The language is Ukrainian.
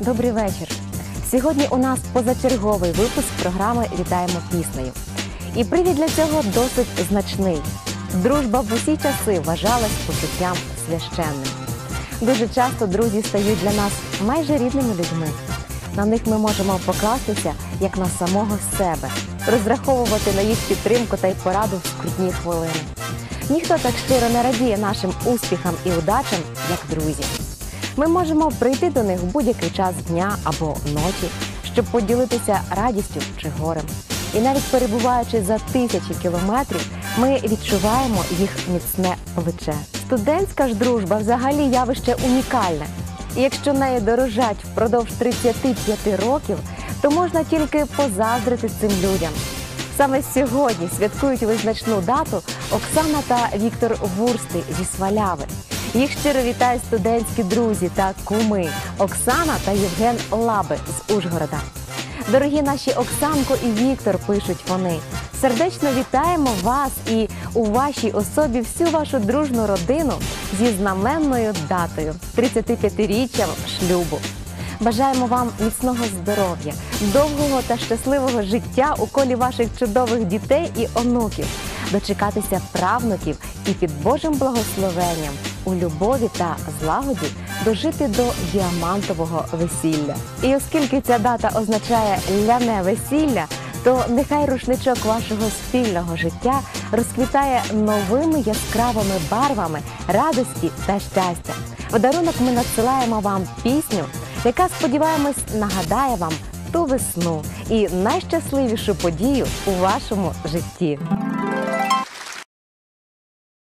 добрий вечір. Сьогодні у нас позачерговий випуск програми Вітаємо піснею. І привід для цього досить значний. Дружба в усі часи вважалась почуттям священним. Дуже часто друзі стають для нас майже рідними людьми. На них ми можемо покластися як на самого себе, розраховувати на їх підтримку та й пораду в скрутні хвилини. Ніхто так щиро не радіє нашим успіхам і удачам, як друзі. Ми можемо прийти до них в будь-який час дня або ночі, щоб поділитися радістю чи горем. І навіть перебуваючи за тисячі кілометрів, ми відчуваємо їх міцне плече. Студентська ж дружба взагалі явище унікальне. І якщо нею дорожать впродовж 35 років, то можна тільки позаздрити цим людям. Саме сьогодні святкують визначну дату Оксана та Віктор Вурсти зі Сваляви. Їх щиро вітають студентські друзі та куми Оксана та Євген Лаби з Ужгорода. Дорогі наші Оксанко і Віктор, пишуть вони. Сердечно вітаємо вас і у вашій особі всю вашу дружну родину зі знаменною датою 35-річчям шлюбу. Бажаємо вам міцного здоров'я, довгого та щасливого життя у колі ваших чудових дітей і онуків, дочекатися правнуків і під Божим благословенням у любові та злагоді дожити до діамантового весілля. І оскільки ця дата означає ляне весілля, то нехай рушничок вашого спільного життя розквітає новими яскравими барвами радості та щастя. В дарунок ми надсилаємо вам пісню, яка, сподіваємось, нагадає вам ту весну і найщасливішу подію у вашому житті.